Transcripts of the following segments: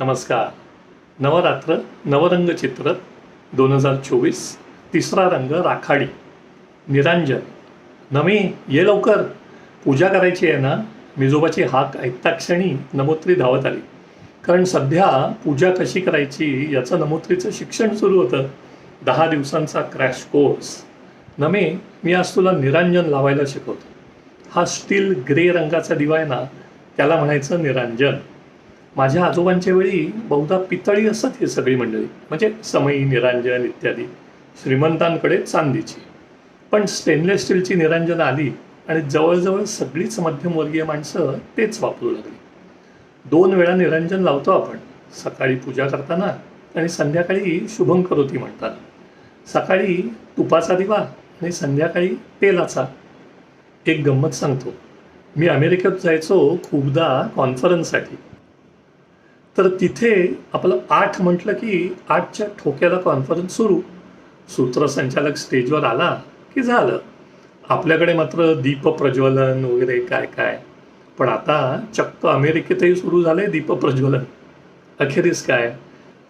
नमस्कार. नवरात्र नवरंग चित्र दोन हजार चोवीस तिसरा रंग राखाडी. निरांजन. नमी ये लवकर. पूजा करायची आहे ना? मिजोबाची हाक ऐकता क्षणी नमोत्री धावत आली. कारण सध्या पूजा कशी करायची याचं नमोत्रीचं शिक्षण सुरू होतं. दहा दिवसांचा क्रॅश कोर्स. नमे मी आज तुला निरांजन लावायला शिकवतो. हा स्टील ग्रे रंगाचा दिवा आहे ना? त्याला म्हणायचं निरांजन. माझ्या आजोबांच्या वेळी बहुधा पितळी असत ही सगळी मंडळी. म्हणजे समई निरांजन इत्यादी. श्रीमंतांकडे चांदीची. पण स्टेनलेस स्टीलची निरांजन आली आणि जवळजवळ सगळीच मध्यमवर्गीय माणसं तेच वापरू लागली. दोन वेळा निरांजन लावतो आपण. सकाळी पूजा करताना आणि संध्याकाळी शुभम करोती म्हणतात. सकाळी तुपाचा दिवा आणि संध्याकाळी तेलाचा. एक गंमत सांगतो. मी अमेरिकेत जायचो खूपदा कॉन्फरन्ससाठी तर तिथे आपलं आठ म्हटलं की आठच्या ठोक्याला कॉन्फरन्स सुरू. सूत्रसंचालक स्टेजवर आला की झालं. आपल्याकडे मात्र दीप प्रज्वलन वगैरे काय काय. पण आता चक्क अमेरिकेतही सुरू झालंय दीप प्रज्वलन. अखेरीस काय?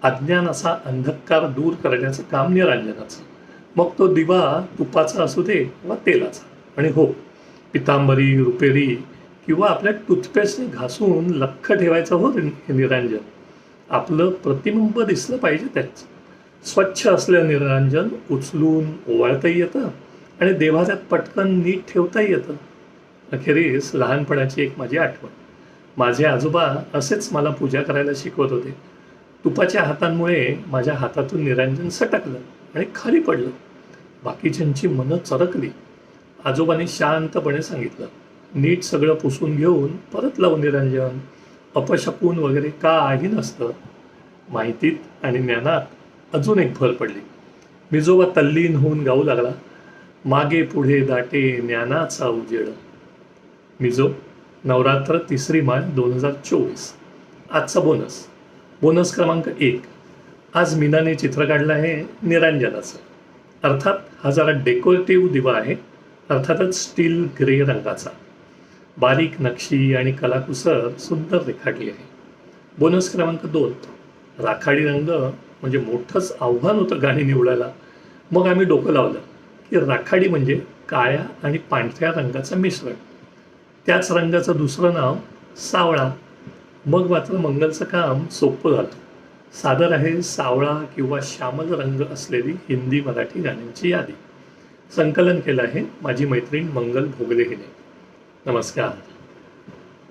अज्ञान असा अंधकार दूर करण्याचं काम निरांजनाचं. मग तो दिवा तुपाचा असू दे वा तेलाचा. आणि हो पितांबरी रुपेरी किंवा आपल्या टूथपेस्टने घासून लख्ख ठेवायचं हो हे निरांजन. आपलं प्रतिबिंब दिसलं पाहिजे त्याच स्वच्छ असलं निरांजन उचलून ओवाळताही येतं आणि देवाला पटकन नीट ठेवताही येतं. अखेरीस लहानपणाची एक माझी आठवण. माझे आजोबा असेच मला पूजा करायला शिकवत होते. तुपाच्या हातांमुळे माझ्या हातातून निरांजन सटकलं आणि खाली पडलं. बाकीच्यांची मनं चरकली. आजोबांनी शांतपणे सांगितलं. नीट सगळं पुसून घेऊन परत लव निरंजन अपशकून वगैरे काही नसतं. माहितीत आणि ज्ञानात अजून एक भर पडली. मिजोबा तल्लीन होऊन गाऊ लागला. मागे पुढे दाटे ज्ञानाचा उजेड. मिजो नवरात्र तिसरी माळ दोन हजार चोवीस. आजचा बोनस. बोनस क्रमांक एक. आज मीनाने चित्र काढलं आहे निरांजनाचं. अर्थात हा जरा डेकोरेटिव्ह दिवा आहे. अर्थातच स्टील ग्रे रंगाचा. बारीक नक्षी आणि कलाकुसर सुंदर रेखाटली आहे. बोनस क्रमांक दोन. राखाडी रंग म्हणजे मोठंच आव्हान होतं गाणी निवडायला. मग आम्ही डोकं लावलं की राखाडी म्हणजे काळ्या आणि पांढऱ्या रंगाचं मिश्रण. त्याच रंगाचं दुसरं नाव सावळा. मग मात्र मंगलचं काम सोपं झालं. सादर आहे सावळा किंवा श्यामल रंग असलेली हिंदी मराठी गाण्यांची यादी. संकलन केलं आहे माझी मैत्रीण मंगल भोगले हिने. नमस्कार